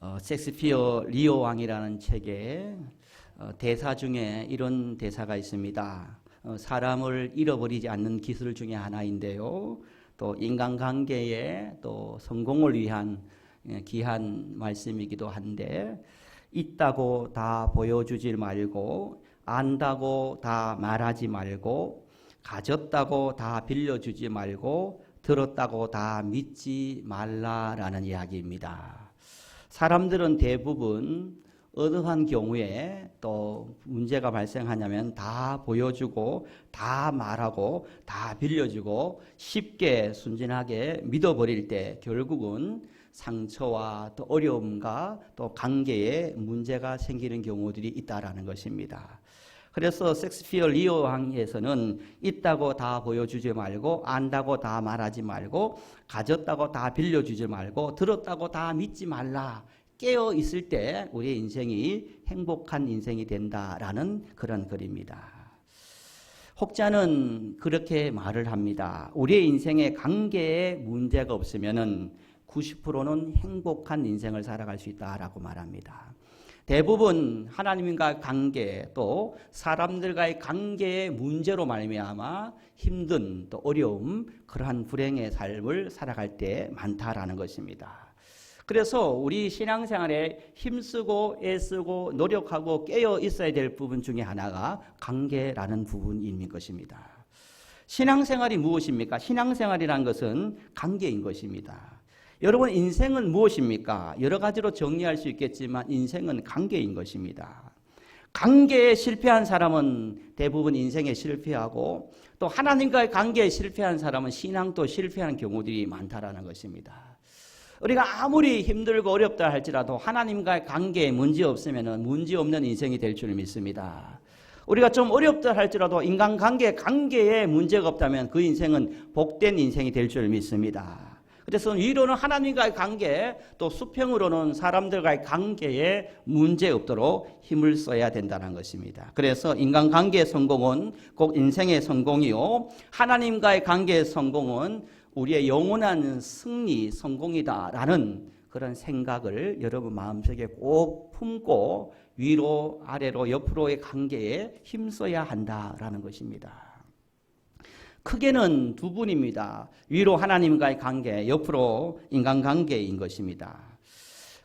어, 섹스피어 리오 왕이라는 책에 어, 대사 중에 이런 대사가 있습니다. 어, 사람을 잃어버리지 않는 기술 중에 하나인데요. 또 인간관계에 또 성공을 위한 예, 귀한 말씀이기도 한데 있다고 다 보여주지 말고 안다고 다 말하지 말고 가졌다고 다 빌려주지 말고 들었다고 다 믿지 말라라는 이야기입니다. 사람들은 대부분 어떠한 경우에 또 문제가 발생하냐면 다 보여주고 다 말하고 다 빌려주고 쉽게 순진하게 믿어버릴 때 결국은 상처와 또 어려움과 또 관계에 문제가 생기는 경우들이 있다라는 것입니다. 그래서 섹스피어 리오 왕에서는 있다고 다 보여주지 말고 안다고 다 말하지 말고 가졌다고 다 빌려주지 말고 들었다고 다 믿지 말라. 깨어 있을 때 우리의 인생이 행복한 인생이 된다라는 그런 글입니다. 혹자는 그렇게 말을 합니다. 우리의 인생의 관계에 문제가 없으면은 90%는 행복한 인생을 살아갈 수 있다라고 말합니다. 대부분 하나님과 관계 또 사람들과의 관계의 문제로 말미암아 힘든 또 어려움 그러한 불행의 삶을 살아갈 때 많다라는 것입니다. 그래서 우리 신앙생활에 힘쓰고 애쓰고 노력하고 깨어 있어야 될 부분 중에 하나가 관계라는 부분인 것입니다. 신앙생활이 무엇입니까? 신앙생활이란 것은 관계인 것입니다. 여러분 인생은 무엇입니까? 여러 가지로 정리할 수 있겠지만 인생은 관계인 것입니다. 관계에 실패한 사람은 대부분 인생에 실패하고 또 하나님과의 관계에 실패한 사람은 신앙도 실패하는 경우들이 많다라는 것입니다. 우리가 아무리 힘들고 어렵다 할지라도 하나님과의 관계에 문제 없으면 문제 없는 인생이 될 줄 믿습니다. 우리가 좀 어렵다 할지라도 인간관계, 관계에 문제가 없다면 그 인생은 복된 인생이 될 줄 믿습니다. 그래서 위로는 하나님과의 관계, 또 수평으로는 사람들과의 관계에 문제 없도록 힘을 써야 된다는 것입니다. 그래서 인간관계의 성공은 꼭 인생의 성공이요. 하나님과의 관계의 성공은 우리의 영원한 승리, 성공이다라는 그런 생각을 여러분 마음속에 꼭 품고 위로, 아래로, 옆으로의 관계에 힘써야 한다라는 것입니다. 크게는 두 분입니다. 위로 하나님과의 관계, 옆으로 인간 관계인 것입니다.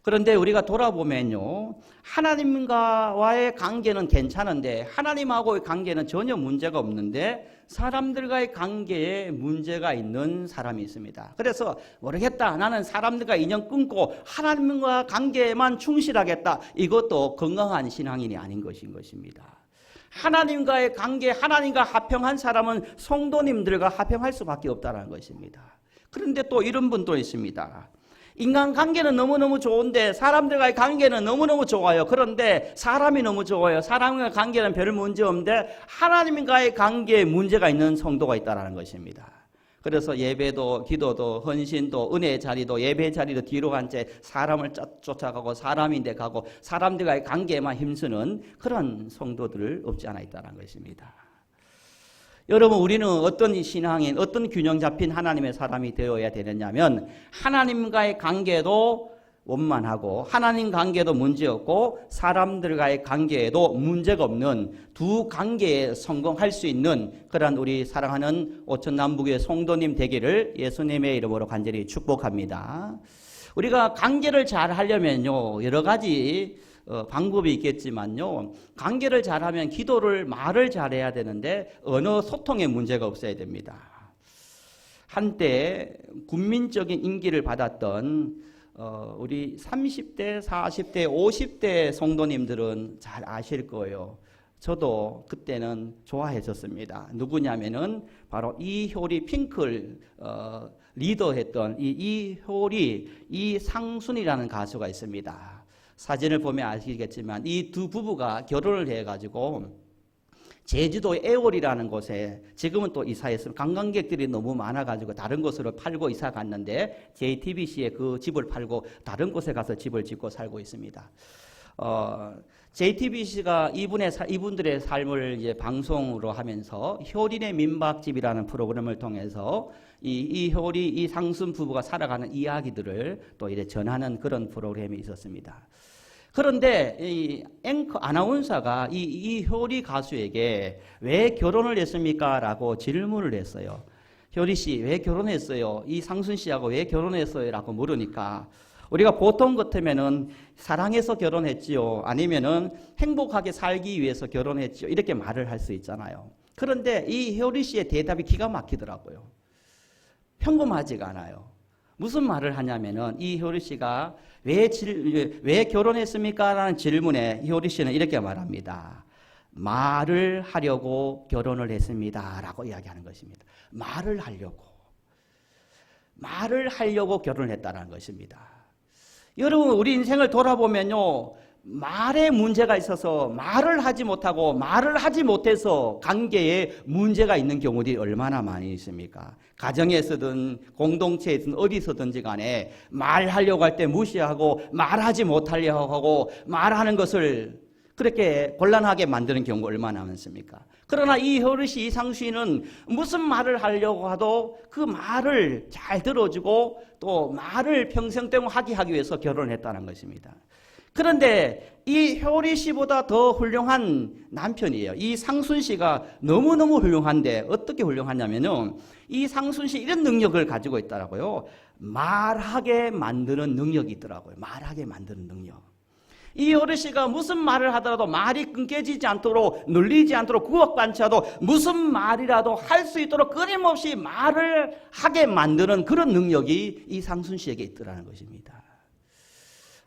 그런데 우리가 돌아보면요. 하나님과의 관계는 괜찮은데 하나님하고의 관계는 전혀 문제가 없는데 사람들과의 관계에 문제가 있는 사람이 있습니다. 그래서 모르겠다. 나는 사람들과 인연 끊고 하나님과 관계에만 충실하겠다. 이것도 건강한 신앙인이 아닌 것인 것입니다. 하나님과의 관계, 하나님과 합평한 사람은 성도님들과 합평할 수밖에 없다는 것입니다. 그런데 또 이런 분도 있습니다. 인간 관계는 너무너무 좋은데 사람들과의 관계는 너무너무 좋아요. 그런데 사람이 너무 좋아요. 사람과의 관계는 별 문제 없는데 하나님과의 관계에 문제가 있는 성도가 있다는 것입니다. 그래서 예배도 기도도 헌신도 은혜의 자리도 예배 자리도 뒤로 간 채 사람을 쫓아가고 사람인데 가고 사람들과의 관계에만 힘쓰는 그런 성도들을 없지 않아 있다는 것입니다. 여러분 우리는 어떤 신앙인 어떤 균형 잡힌 하나님의 사람이 되어야 되느냐면 하나님과의 관계도 원만하고 하나님 관계도 문제없고 사람들과의 관계에도 문제가 없는 두 관계에 성공할 수 있는 그러한 우리 사랑하는 오천 남북의 성도님 되기를 예수님의 이름으로 간절히 축복합니다. 우리가 관계를 잘 하려면요 여러 가지 어, 방법이 있겠지만요. 관계를 잘하면 기도를 말을 잘해야 되는데 언어 소통에 문제가 없어야 됩니다. 한때 국민적인 인기를 받았던 어, 우리 30대, 40대, 50대 성도님들은 잘 아실 거예요. 저도 그때는 좋아했었습니다. 누구냐면은 바로 이효리 핑클 어, 리더했던 이 이효리 이상순이라는 가수가 있습니다. 사진을 보면 아시겠지만 이 두 부부가 결혼을 해가지고 제주도 애월이라는 곳에 지금은 또 이사했으면 관광객들이 너무 많아가지고 다른 곳으로 팔고 이사 갔는데 JTBC에 그 집을 팔고 다른 곳에 가서 집을 짓고 살고 있습니다. 어, JTBC가 이분의 사- 이분들의 삶을 이제 방송으로 하면서 효린의 민박집이라는 프로그램을 통해서 이, 이 효리 이 상순 부부가 살아가는 이야기들을 또 이제 전하는 그런 프로그램이 있었습니다. 그런데 이 앵커 아나운서가 이, 이 효리 가수에게 왜 결혼을 했습니까?라고 질문을 했어요. 효리 씨 왜 결혼했어요? 이 상순 씨하고 왜 결혼했어요?라고 물으니까 우리가 보통 같으면은 사랑해서 결혼했지요. 아니면은 행복하게 살기 위해서 결혼했지요. 이렇게 말을 할 수 있잖아요. 그런데 이 효리 씨의 대답이 기가 막히더라고요. 평범하지가 않아요. 무슨 말을 하냐면은 이 효리 씨가 왜, 질, 왜 결혼했습니까? 라는 질문에 효리 씨는 이렇게 말합니다. 말을 하려고 결혼을 했습니다. 라고 이야기하는 것입니다. 말을 하려고. 말을 하려고 결혼을 했다는 것입니다. 여러분, 우리 인생을 돌아보면요. 말에 문제가 있어서 말을 하지 못하고 말을 하지 못해서 관계에 문제가 있는 경우들이 얼마나 많이 있습니까? 가정에서든 공동체에서든 어디서든지 간에 말하려고 할 때 무시하고 말하지 못하려고 하고 말하는 것을 그렇게 곤란하게 만드는 경우 얼마나 많습니까? 그러나 이 효르시 이상수이는 무슨 말을 하려고 하도 그 말을 잘 들어주고 또 말을 평생 동안 하게 하기 위해서 결혼했다는 것입니다. 그런데 이 효리 씨보다 더 훌륭한 남편이에요. 이 상순 씨가 너무너무 훌륭한데 어떻게 훌륭하냐면요. 이 상순 씨 이런 능력을 가지고 있더라고요. 말하게 만드는 능력이 있더라고요. 말하게 만드는 능력. 이 효리 씨가 무슨 말을 하더라도 말이 끊겨지지 않도록 눌리지 않도록 구억받지 않도 무슨 말이라도 할 수 있도록 끊임없이 말을 하게 만드는 그런 능력이 이 상순 씨에게 있더라는 것입니다.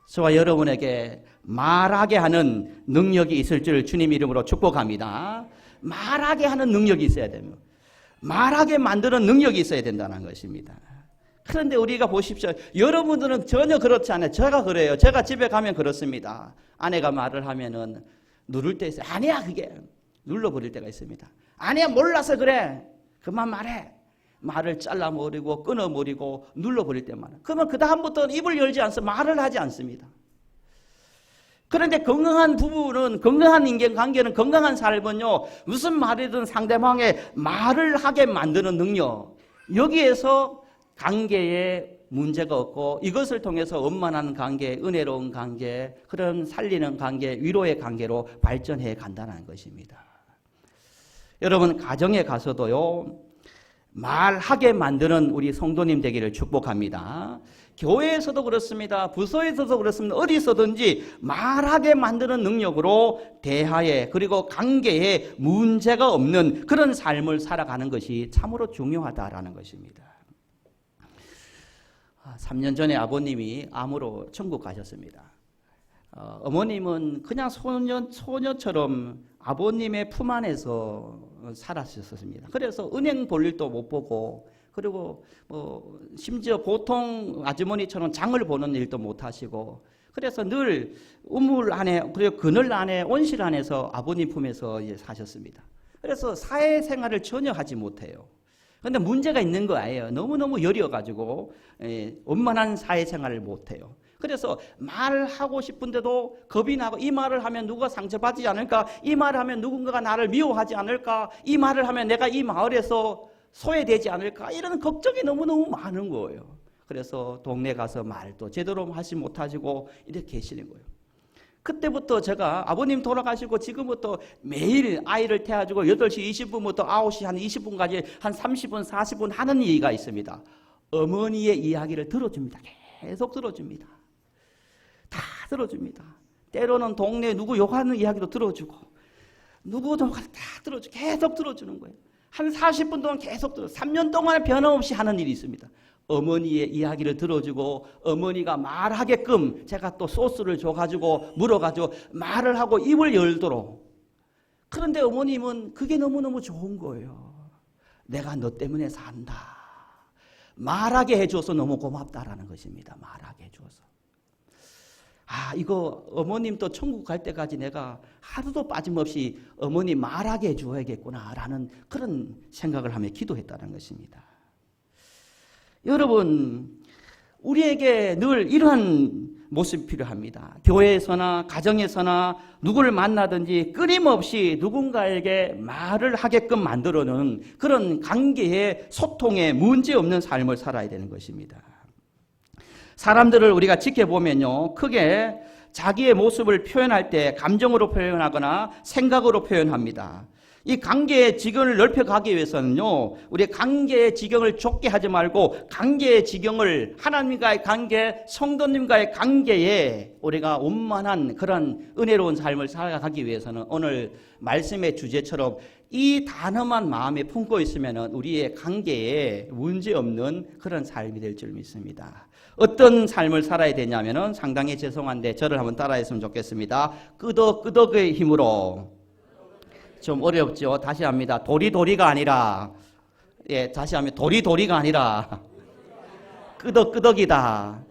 저와 여러분에게 말하게 하는 능력이 있을 줄 주님 이름으로 축복합니다. 말하게 하는 능력이 있어야 됩니다. 말하게 만드는 능력이 있어야 된다는 것입니다. 그런데 우리가 보십시오. 여러분들은 전혀 그렇지 않아요. 제가 그래요. 제가 집에 가면 그렇습니다. 아내가 말을 하면은 누를 때 있어요. 아니야, 그게. 눌러버릴 때가 있습니다. 아니야, 몰라서 그래. 그만 말해. 말을 잘라버리고 끊어버리고 눌러버릴 때만. 그러면 그 다음부터는 입을 열지 않습 말을 하지 않습니다. 그런데 건강한 부부는 건강한 인간관계는 건강한 삶은요 무슨 말이든 상대방의 말을 하게 만드는 능력 여기에서 관계에 문제가 없고 이것을 통해서 원만한 관계, 은혜로운 관계, 그런 살리는 관계, 위로의 관계로 발전해 간다는 것입니다. 여러분 가정에 가서도요 말하게 만드는 우리 성도님 되기를 축복합니다. 교회에서도 그렇습니다. 부서에서도 그렇습니다. 어디서든지 말하게 만드는 능력으로 대하에 그리고 관계에 문제가 없는 그런 삶을 살아가는 것이 참으로 중요하다라는 것입니다. 3년 전에 아버님이 암으로 천국 가셨습니다. 어, 어머님은 그냥 소년, 소녀처럼 아버님의 품 안에서 살았었습니다. 그래서 은행 볼 일도 못 보고 그리고 뭐 심지어 보통 아주머니처럼 장을 보는 일도 못 하시고 그래서 늘 우물 안에 그리고 그늘 안에 온실 안에서 아버님 품에서 사셨습니다. 그래서 사회생활을 전혀 하지 못해요. 근데 문제가 있는 거예요. 너무너무 여려가지고 예, 원만한 사회생활을 못해요. 그래서 말하고 싶은데도 겁이 나고 이 말을 하면 누가 상처받지 않을까? 이 말을 하면 누군가가 나를 미워하지 않을까? 이 말을 하면 내가 이 마을에서 소외되지 않을까? 이런 걱정이 너무너무 많은 거예요. 그래서 동네 가서 말도 제대로 하지 못하시고 이렇게 계시는 거예요. 그때부터 제가 아버님 돌아가시고 지금부터 매일 아이를 태워주고 8시 20분부터 9시 한 20분까지 한 30분, 40분 하는 얘기가 있습니다. 어머니의 이야기를 들어줍니다. 계속 들어줍니다. 다 들어줍니다. 때로는 동네 누구 욕하는 이야기도 들어주고, 누구 욕하는 다 들어주고, 계속 들어주는 거예요. 한 40분 동안 계속 들어, 3년 동안 변함없이 하는 일이 있습니다. 어머니의 이야기를 들어주고 어머니가 말하게끔 제가 또 소스를 줘가지고 물어가지고 말을 하고 입을 열도록 그런데 어머님은 그게 너무너무 좋은 거예요. 내가 너 때문에 산다. 말하게 해줘서 너무 고맙다라는 것입니다. 말하게 해줘서. 아, 이거 어머님 또 천국 갈 때까지 내가 하루도 빠짐없이 어머니 말하게 해줘야겠구나라는 그런 생각을 하며 기도했다는 것입니다. 여러분, 우리에게 늘 이러한 모습이 필요합니다. 교회에서나 가정에서나 누구를 만나든지 끊임없이 누군가에게 말을 하게끔 만들어놓은 그런 관계의 소통에 문제 없는 삶을 살아야 되는 것입니다. 사람들을 우리가 지켜보면요, 크게 자기의 모습을 표현할 때 감정으로 표현하거나 생각으로 표현합니다. 이 관계의 지경을 넓혀가기 위해서는요, 우리 관계의 지경을 좁게 하지 말고 관계의 지경을 하나님과의 관계, 성도님과의 관계에 우리가 원만한 그런 은혜로운 삶을 살아가기 위해서는 오늘 말씀의 주제처럼 이 단어만 마음에 품고 있으면 우리의 관계에 문제 없는 그런 삶이 될 줄 믿습니다. 어떤 삶을 살아야 되냐면은 상당히 죄송한데 저를 한번 따라했으면 좋겠습니다. 끄덕끄덕의 힘으로 좀 어렵죠. 다시 합니다. 도리도리가 아니라 예, 다시 하면 도리도리가 아니라 끄덕끄덕이다.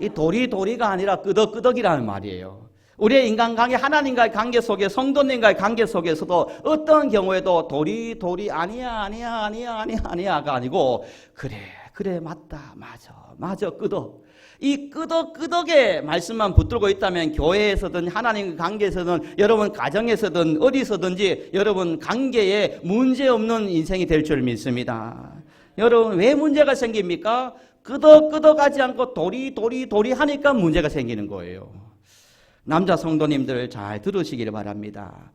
이 도리도리가 아니라 끄덕끄덕이라는 말이에요. 우리의 인간관계, 하나님과의 관계 속에, 성도님과의 관계 속에서도 어떤 경우에도 도리도리 아니야, 아니야, 아니야, 아니야, 아니야가 아니고 그래, 그래, 맞다, 맞아, 맞아, 끄덕. 이 끄덕끄덕의 말씀만 붙들고 있다면 교회에서든 하나님 관계에서든 여러분 가정에서든 어디서든지 여러분 관계에 문제 없는 인생이 될 줄 믿습니다. 여러분 왜 문제가 생깁니까? 끄덕끄덕하지 않고 도리 도리 도리 하니까 문제가 생기는 거예요. 남자 성도님들 잘 들으시기를 바랍니다.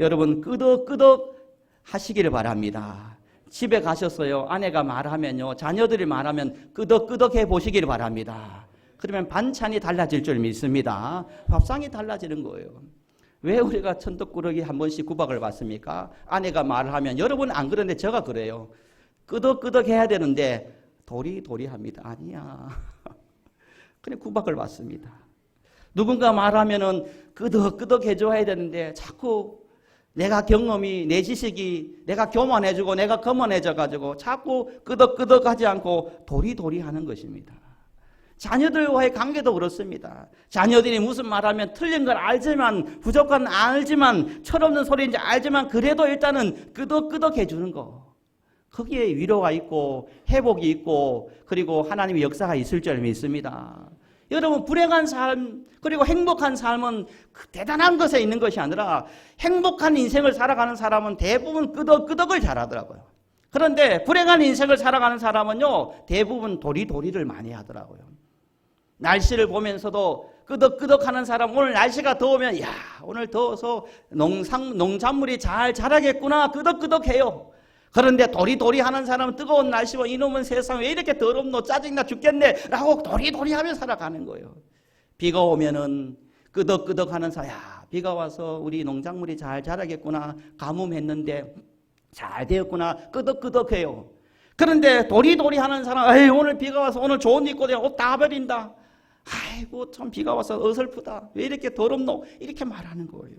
여러분 끄덕끄덕 하시기를 바랍니다. 집에 가셨어요. 아내가 말하면요. 자녀들이 말하면 끄덕끄덕 해 보시기를 바랍니다. 그러면 반찬이 달라질 줄 믿습니다. 밥상이 달라지는 거예요. 왜 우리가 천덕꾸러기 한 번씩 구박을 받습니까? 아내가 말을 하면 여러분 안 그런데 제가 그래요. 끄덕끄덕 해야 되는데 도리도리 합니다. 아니야. 그냥 구박을 받습니다. 누군가 말하면은 끄덕끄덕 해줘야 되는데 자꾸 내가 경험이 내 지식이 내가 교만해주고 내가 거만해져가지고 자꾸 끄덕끄덕 하지 않고 도리도리 하는 것입니다. 자녀들과의 관계도 그렇습니다. 자녀들이 무슨 말하면 틀린 걸 알지만 부족한 알지만 철없는 소리인지 알지만 그래도 일단은 끄덕끄덕 해주는 거. 거기에 위로가 있고 회복이 있고 그리고 하나님의 역사가 있을 줄 믿습니다. 여러분 불행한 삶 그리고 행복한 삶은 그 대단한 것에 있는 것이 아니라 행복한 인생을 살아가는 사람은 대부분 끄덕끄덕을 잘하더라고요. 그런데 불행한 인생을 살아가는 사람은요 대부분 도리도리를 많이 하더라고요. 날씨를 보면서도 끄덕끄덕 하는 사람 오늘 날씨가 더우면 야 오늘 더워서 농상 농작물이 잘 자라겠구나 끄덕끄덕해요. 그런데 도리도리 하는 사람은 뜨거운 날씨와 이놈은 세상 왜 이렇게 더럽노 짜증나 죽겠네 라고 도리도리 하며 살아가는 거예요. 비가 오면은 끄덕끄덕 하는 사람 야 비가 와서 우리 농작물이 잘 자라겠구나 가뭄했는데 잘 되었구나 끄덕끄덕해요. 그런데 도리도리 하는 사람 에이 오늘 비가 와서 오늘 좋은 옷 입고 옷다 버린다. 아이고 참 비가 와서 어설프다. 왜 이렇게 더럽노? 이렇게 말하는 거예요.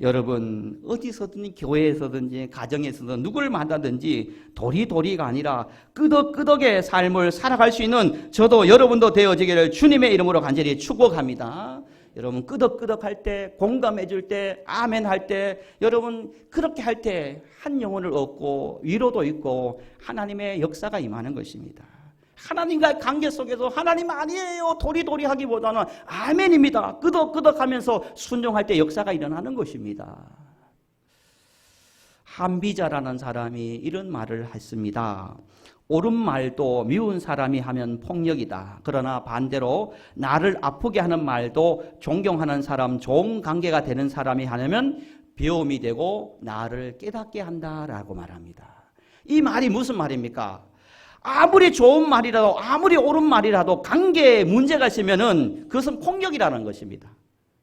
여러분 어디서든지 교회에서든지 가정에서든 누구를 만나든지 도리도리가 아니라 끄덕끄덕의 삶을 살아갈 수 있는 저도 여러분도 되어지기를 주님의 이름으로 간절히 축복합니다. 여러분 끄덕끄덕 할 때, 공감해 줄 때, 아멘 할 때, 여러분 그렇게 할 때 한 영혼을 얻고 위로도 있고 하나님의 역사가 임하는 것입니다. 하나님과의 관계 속에서 하나님 아니에요. 도리도리 하기보다는 아멘입니다. 끄덕끄덕 하면서 순종할 때 역사가 일어나는 것입니다. 한비자라는 사람이 이런 말을 했습니다. 옳은 말도 미운 사람이 하면 폭력이다. 그러나 반대로 나를 아프게 하는 말도 존경하는 사람, 좋은 관계가 되는 사람이 하려면 배움이 되고 나를 깨닫게 한다라고 말합니다. 이 말이 무슨 말입니까? 아무리 좋은 말이라도 아무리 옳은 말이라도 관계에 문제가 있으면은 그것은 폭력이라는 것입니다.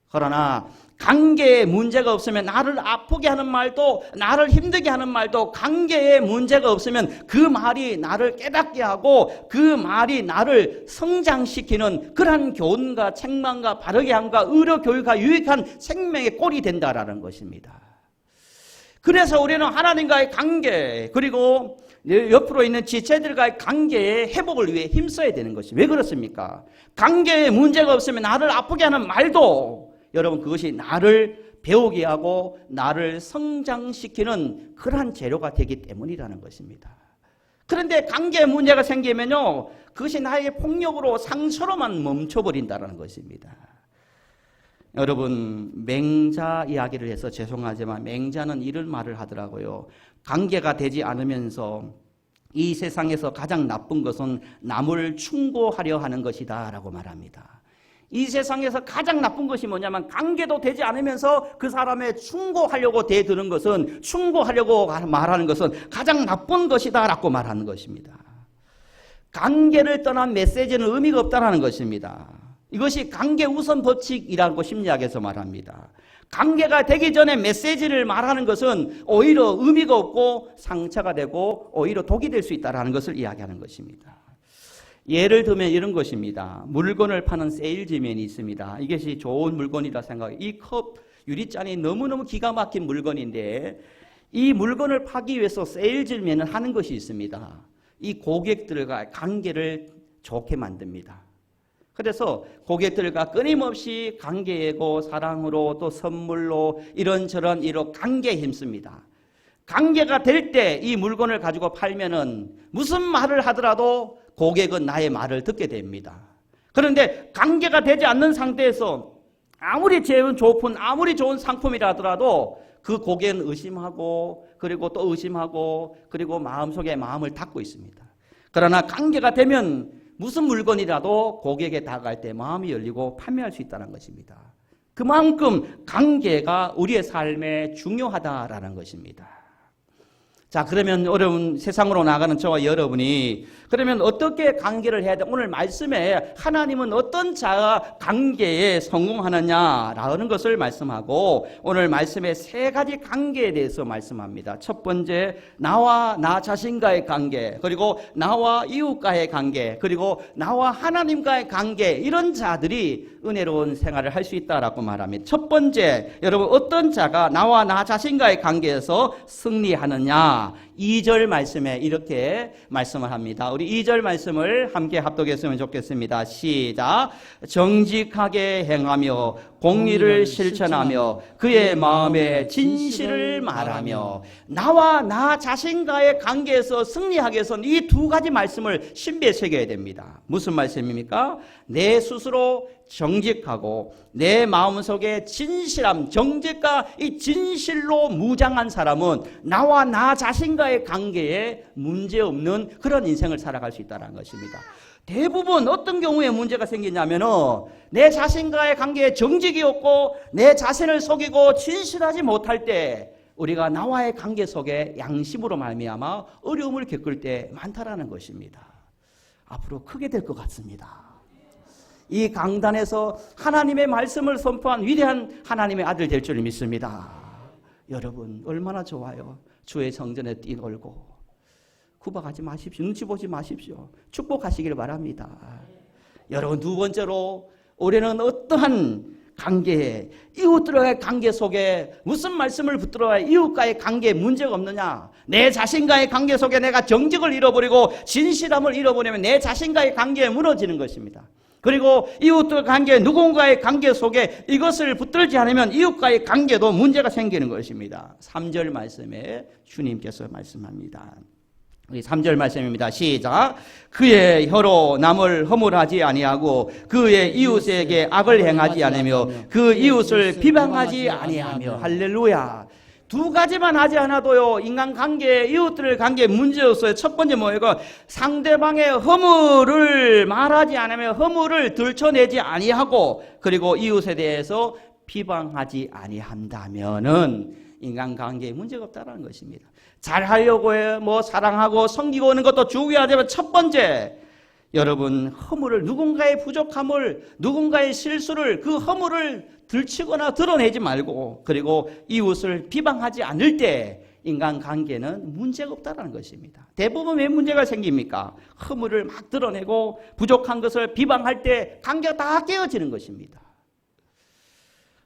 그러나 관계에 문제가 없으면 나를 아프게 하는 말도 나를 힘들게 하는 말도 관계에 문제가 없으면 그 말이 나를 깨닫게 하고 그 말이 나를 성장시키는 그러한 교훈과 책망과 바르게 함과 의료 교육과 유익한 생명의 꼴이 된다라는 것입니다. 그래서 우리는 하나님과의 관계 그리고 옆으로 있는 지체들과의 관계의 회복을 위해 힘써야 되는 것이 왜 그렇습니까? 관계에 문제가 없으면 나를 아프게 하는 말도 여러분 그것이 나를 배우게 하고 나를 성장시키는 그러한 재료가 되기 때문이라는 것입니다. 그런데 관계에 문제가 생기면요 그것이 나에게 폭력으로 상처로만 멈춰버린다는 것입니다. 여러분 맹자 이야기를 해서 죄송하지만 맹자는 이런 말을 하더라고요. 관계가 되지 않으면서 이 세상에서 가장 나쁜 것은 남을 충고하려 하는 것이다 라고 말합니다. 이 세상에서 가장 나쁜 것이 뭐냐면 관계도 되지 않으면서 그 사람의 충고하려고 대드는 것은 충고하려고 말하는 것은 가장 나쁜 것이다 라고 말하는 것입니다. 관계를 떠난 메시지는 의미가 없다는 것입니다. 이것이 관계 우선 법칙이라고 심리학에서 말합니다. 관계가 되기 전에 메시지를 말하는 것은 오히려 의미가 없고 상처가 되고 오히려 독이 될 수 있다는 것을 이야기하는 것입니다. 예를 들면 이런 것입니다. 물건을 파는 세일즈맨이 있습니다. 이것이 좋은 물건이라 생각해요. 이 컵 유리잔이 너무너무 기가 막힌 물건인데 이 물건을 파기 위해서 세일즈맨은 하는 것이 있습니다. 이 고객들과 관계를 좋게 만듭니다. 그래서 고객들과 끊임없이 관계고 사랑으로 또 선물로 이런저런 이로 관계에 힘씁니다. 관계가 될 때 이 물건을 가지고 팔면은 무슨 말을 하더라도 고객은 나의 말을 듣게 됩니다. 그런데 관계가 되지 않는 상태에서 아무리 좋은 좋은 아무리 좋은 상품이라 하더라도 그 고객은 의심하고 그리고 또 의심하고 그리고 마음속에 마음을 닫고 있습니다. 그러나 관계가 되면 무슨 물건이라도 고객에 다가갈 때 마음이 열리고 판매할 수 있다는 것입니다. 그만큼 관계가 우리의 삶에 중요하다라는 것입니다. 자, 그러면 어려운 세상으로 나가는 저와 여러분이 그러면 어떻게 관계를 해야 돼? 오늘 말씀에 하나님은 어떤 자가 관계에 성공하느냐라는 것을 말씀하고 오늘 말씀에 세 가지 관계에 대해서 말씀합니다. 첫 번째, 나와 나 자신과의 관계, 그리고 나와 이웃과의 관계, 그리고 나와 하나님과의 관계, 이런 자들이 은혜로운 생활을 할 수 있다라고 말합니다. 첫 번째, 여러분 어떤 자가 나와 나 자신과의 관계에서 승리하느냐? 2절 말씀에 이렇게 말씀을 합니다. 우리 2절 말씀을 함께 합독했으면 좋겠습니다. 시작. 정직하게 행하며 공의를 실천하며 그의 마음에 진실을 말하며 나와 나 자신과의 관계에서 승리하기 위해서는 이 두 가지 말씀을 신비에 새겨야 됩니다. 무슨 말씀입니까? 내 스스로 정직하고 내 마음속에 진실함, 정직과 이 진실로 무장한 사람은 나와 나 자신과의 관계에 문제 없는 그런 인생을 살아갈 수 있다는 것입니다. 대부분 어떤 경우에 문제가 생기냐면은 내 자신과의 관계에 정직이 없고 내 자신을 속이고 진실하지 못할 때 우리가 나와의 관계 속에 양심으로 말미암아 어려움을 겪을 때 많다라는 것입니다. 앞으로 크게 될 것 같습니다. 이 강단에서 하나님의 말씀을 선포한 위대한 하나님의 아들 될 줄 믿습니다. 여러분 얼마나 좋아요. 주의 정전에 뛰놀고 구박하지 마십시오. 눈치 보지 마십시오. 축복하시길 바랍니다. 여러분 두 번째로 올해는 어떠한 관계, 이웃들과의 관계 속에 무슨 말씀을 붙들어야 이웃과의 관계에 문제가 없느냐? 내 자신과의 관계 속에 내가 정직을 잃어버리고 진실함을 잃어버리면 내 자신과의 관계에 무너지는 것입니다. 그리고 이웃들 관계, 누군가의 관계 속에 이것을 붙들지 않으면 이웃과의 관계도 문제가 생기는 것입니다. 3절 말씀에 주님께서 말씀합니다. 우리 3절 말씀입니다. 시작. 그의 혀로 남을 허물하지 아니하고 그의 이웃에게 악을 행하지 않으며 그 이웃을 비방하지 아니하며 할렐루야. 두 가지만 하지 않아도요 인간 관계 이웃들 관계 문제 없어요. 첫 번째 뭐예요? 상대방의 허물을 말하지 않으며 허물을 들춰내지 아니하고 그리고 이웃에 대해서 비방하지 아니한다면은 인간 관계에 문제가 없다는 것입니다. 잘 하려고 해, 뭐 사랑하고 섬기고 오는 것도 중요하지만 첫 번째 여러분 허물을 누군가의 부족함을 누군가의 실수를 그 허물을 들치거나 드러내지 말고 그리고 이웃을 비방하지 않을 때 인간 관계는 문제가 없다는 것입니다. 대부분 왜 문제가 생깁니까? 허물을 막 드러내고 부족한 것을 비방할 때 관계가 다 깨어지는 것입니다.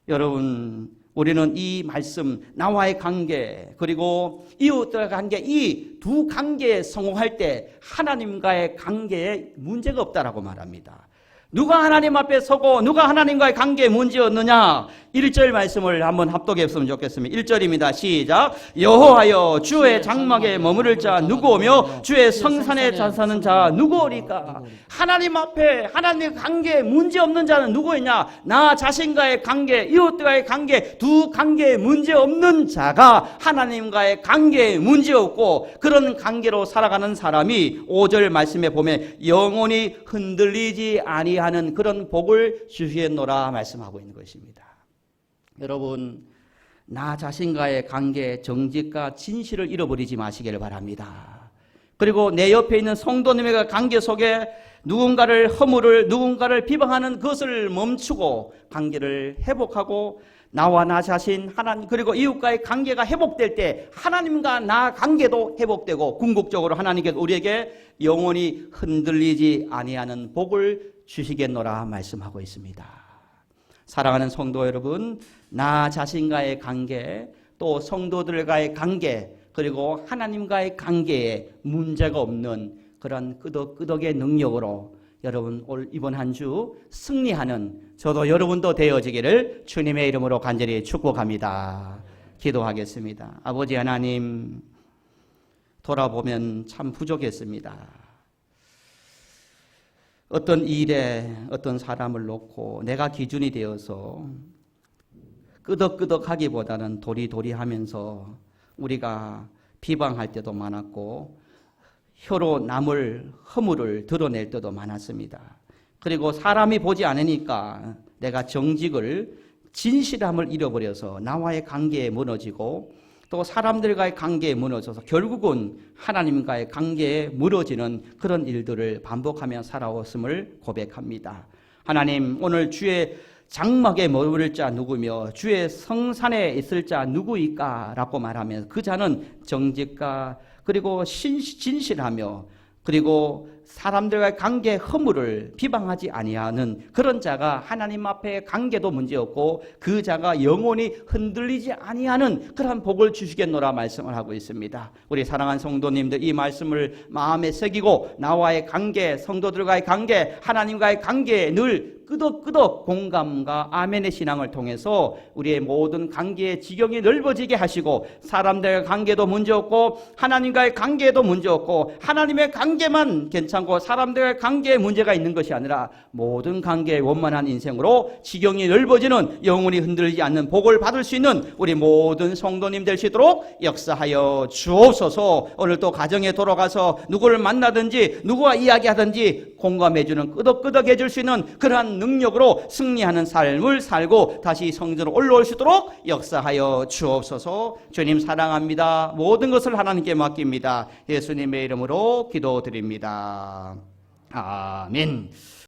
여러분 우리는 이 말씀, 나와의 관계, 그리고 이웃들의 관계, 이 두 관계에 성공할 때 하나님과의 관계에 문제가 없다라고 말합니다. 누가 하나님 앞에 서고 누가 하나님과의 관계에 문제였느냐? 1절 말씀을 한번 합독했으면 좋겠습니다. 1절입니다. 시작. 여호와여 주의 장막에 머무를 자 누구오며 주의 성산에 자사는 자 누구오리까? 하나님 앞에 하나님 관계에 문제 없는 자는 누구이냐? 나 자신과의 관계, 이웃과의 관계, 두 관계에 문제 없는 자가 하나님과의 관계에 문제 없고 그런 관계로 살아가는 사람이 5절 말씀에 보면 영원히 흔들리지 아니 하는 그런 복을 주시겠노라 말씀하고 있는 것입니다. 여러분, 나 자신과의 관계, 정직과 진실을 잃어버리지 마시기를 바랍니다. 그리고 내 옆에 있는 성도님의 관계 속에 누군가를 허물을, 누군가를 비방하는 것을 멈추고 관계를 회복하고 나와 나 자신, 하나님, 그리고 이웃과의 관계가 회복될 때 하나님과 나 관계도 회복되고 궁극적으로 하나님께서 우리에게 영원히 흔들리지 아니하는 복을 주시겠노라 말씀하고 있습니다. 사랑하는 성도 여러분, 나 자신과의 관계, 또 성도들과의 관계, 그리고 하나님과의 관계에 문제가 없는 그런 끄덕끄덕의 능력으로 여러분 올 이번 한 주 승리하는 저도 여러분도 되어지기를 주님의 이름으로 간절히 축복합니다. 기도하겠습니다. 아버지 하나님 돌아보면 참 부족했습니다. 어떤 일에 어떤 사람을 놓고 내가 기준이 되어서 끄덕끄덕하기보다는 도리도리 하면서 우리가 비방할 때도 많았고 혀로 남을 허물을 드러낼 때도 많았습니다. 그리고 사람이 보지 않으니까 내가 정직을 진실함을 잃어버려서 나와의 관계에 무너지고 또 사람들과의 관계에 무너져서 결국은 하나님과의 관계에 무너지는 그런 일들을 반복하며 살아왔음을 고백합니다. 하나님 오늘 주의 장막에 머무를 자 누구며 주의 성산에 있을 자 누구이까 라고 말하면 그 자는 정직과 그리고 신, 진실하며 그리고 사람들과의 관계 허물을 비방하지 아니하는 그런 자가 하나님 앞에 관계도 문제없고 그 자가 영원히 흔들리지 아니하는 그러한 복을 주시겠노라 말씀을 하고 있습니다. 우리 사랑하는 성도님들 이 말씀을 마음에 새기고 나와의 관계, 성도들과의 관계, 하나님과의 관계에 늘 끄덕끄덕 공감과 아멘의 신앙을 통해서 우리의 모든 관계의 지경이 넓어지게 하시고 사람들과의 관계도 문제없고 하나님과의 관계도 문제없고 하나님의 관계만 괜찮고 사람들과의 관계에 문제가 있는 것이 아니라 모든 관계의 원만한 인생으로 지경이 넓어지는 영원히 흔들리지 않는 복을 받을 수 있는 우리 모든 성도님 될 수 있도록 역사하여 주옵소서. 오늘 또 가정에 돌아가서 누구를 만나든지 누구와 이야기하든지 공감해주는 끄덕끄덕 해줄 수 있는 그러한 능력으로 승리하는 삶을 살고 다시 성전으로 올라올 수 있도록 역사하여 주옵소서 주님 사랑합니다. 모든 것을 하나님께 맡깁니다. 예수님의 이름으로 기도드립니다. 아멘.